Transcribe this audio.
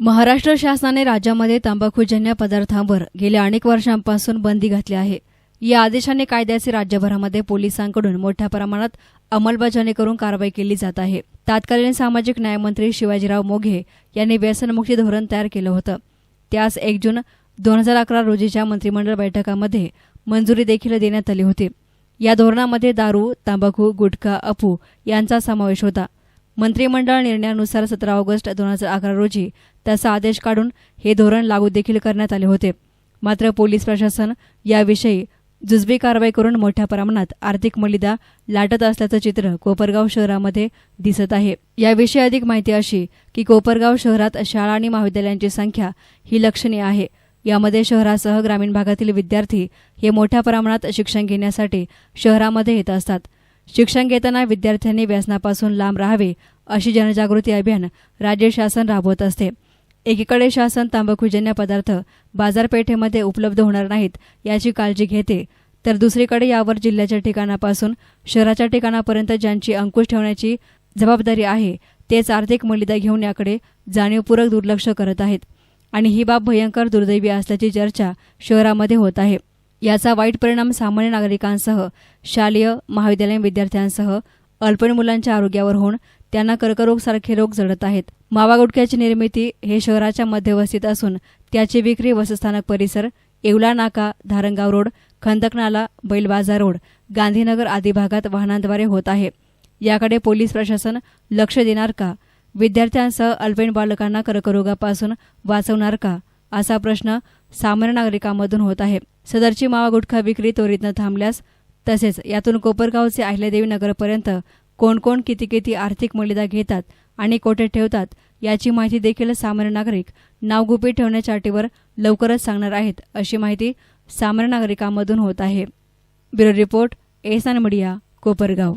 महाराष्ट्र शासनाने राज्यामध्ये तंबाखूजन्य पदार्थांवर गेल्या अनेक वर्षांपासून बंदी घातली आहे. या आदेशाने कायद्याचे राज्यभरामध्ये पोलिसांकडून मोठ्या प्रमाणात अंमलबजावणी करून कारवाई केली जात आहे. तत्कालीन सामाजिक न्यायमंत्री शिवाजीराव मोघे यांनी व्यसनमुक्ती धोरण तयार केलं होतं. त्यास एक जून दोन हजार अकरा रोजीच्या मंत्रिमंडळ बैठकामध्ये मंजुरी देखील देण्यात आली होती. या धोरणामध्ये दारू तंबाखू गुटखा अफू यांचा समावेश होता. मंत्रिमंडळ निर्णयानुसार सतरा ऑगस्ट दोन हजार अकरा रोजी त्याचा आदेश काढून हे धोरण लागू देखील करण्यात आले होते. मात्र पोलीस प्रशासन याविषयी जुजबी कारवाई करून मोठ्या प्रमाणात आर्थिक मलिदा लाटत असल्याचं चित्र कोपरगाव शहरामध्ये दिसत आहे. याविषयी अधिक माहिती अशी की कोपरगाव शहरात शाळा आणि महाविद्यालयांची संख्या ही लक्षणीय आहे. यामध्ये शहरासह ग्रामीण भागातील विद्यार्थी हे मोठ्या प्रमाणात शिक्षण घेण्यासाठी शहरामध्ये येत असतात. शिक्षण घेताना विद्यार्थ्यांनी व्यसनापासून लांब राहावे अशी जनजागृती अभियान राज्य शासन राबवत असते. एकीकडे शासन तंबाखूजन्य पदार्थ बाजारपेठेमध्ये उपलब्ध होणार नाहीत याची काळजी घेते. तर दुसरीकडे यावर जिल्ह्याच्या ठिकाणापासून शहराच्या ठिकाणापर्यंत ज्यांची अंकुश ठेवण्याची जबाबदारी आहे तेच आर्थिक मलिदा घेऊन याकडे जाणीवपूर्वक दुर्लक्ष करत आहेत. आणि ही बाब भयंकर दुर्दैवी असल्याची चर्चा शहरामध्ये होत आहे. याचा वाईट परिणाम सामान्य नागरिकांसह शालेय महाविद्यालयीन विद्यार्थ्यांसह अल्पवयीन मुलांच्या आरोग्यावर होऊन त्यांना कर्करोग सारखे रोग जडत आहेत. मावा गुटख्याची निर्मिती हे शहराच्या मध्यवस्थित असून त्याची विक्री वसस्थानक परिसर येवला नाका धारणगाव रोड खंदकनाला बैलबाजार रोड गांधीनगर आदी भागात वाहनांद्वारे होत आहे. याकडे पोलीस प्रशासन लक्ष देणार का? विद्यार्थ्यांसह अल्पवयीन बालकांना कर्करोगापासून वाचवणार का? असा प्रश्न सामान्य नागरिकांमधून होत आहे. सदरची मावा गुटखा विक्री त्वरितनं थांबल्यास तसेच यातून कोपरगावचे अहिल्यादेवी नगरपर्यंत कोण कोण किती किती आर्थिक मलिदा घेतात आणि कोठे ठेवतात याची माहिती देखील सामान्य नागरिक नावगुपी ठेवण्याच्या अटीवर लवकरच सांगणार आहेत अशी माहिती सामान्य नागरिकांमधून होत आहे. ब्युरो रिपोर्ट एसान मीडिया कोपरगाव.